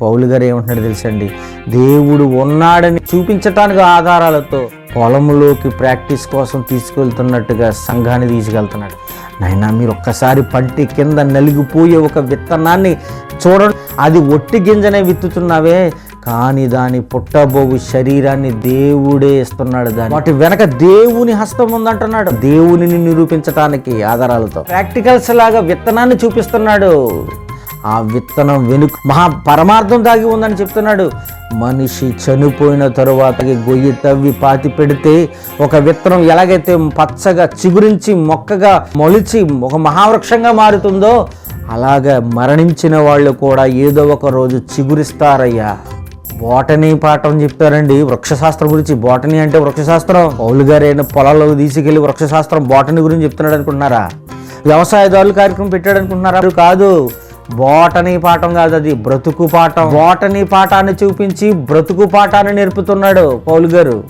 పౌలు గారు ఏమంటున్నాడు తెలుసండి? దేవుడు ఉన్నాడని చూపించటానికి ఆధారాలతో పొలంలోకి ప్రాక్టీస్ కోసం తీసుకెళ్తున్నట్టుగా సంఘాన్ని తీసుకెళ్తున్నాడు. నాయనా మీరు ఒక్కసారి పంటి కింద నలిగిపోయే ఒక విత్తనాన్ని చూడండి. అది ఒట్టి గింజనే విత్తుతున్నావే. కానీ దాని పుట్టబోవు శరీరాన్ని దేవుడే ఇస్తున్నాడు దాన్ని. వాటి వెనక దేవుని హస్తం ఉందంటున్నాడు. దేవునిని నిరూపించటానికి ఆధారాలతో. ప్రాక్టికల్స్ లాగా విత్తనాన్ని చూపిస్తున్నాడు. ఆ విత్తనం వెనుక మహా పరమార్థం దాగి ఉందని చెప్తున్నాడు. మనిషి చనిపోయిన తరువాత గొయ్యి తవ్వి పాతి పెడితే ఒక విత్తనం ఎలాగైతే పచ్చగా చిగురించి మొక్కగా మొలిచి ఒక మహావృక్షంగా మారుతుందో అలాగే మరణించిన వాళ్ళు కూడా ఏదో ఒక రోజు చిగురిస్తారయ్యా. బోటనీ పాఠం చెప్తారండి. వృక్షశాస్త్రం గురించి బోటనీ అంటే వృక్షశాస్త్రం. పౌలు గారైన పొలాల్లో తీసుకెళ్ళి వృక్షశాస్త్రం బోటనీ గురించి చెప్తున్నాడు అనుకుంటున్నారా? వ్యవసాయదారులు కార్యక్రమం పెట్టాడు అనుకుంటున్నారా? కాదు. బోటనీ పాఠం కాదు అది బ్రతుకు పాఠం. బోటనీ పాఠాన్ని చూపించి బ్రతుకు పాఠాన్ని నేర్పుతున్నాడు పౌలు గారు.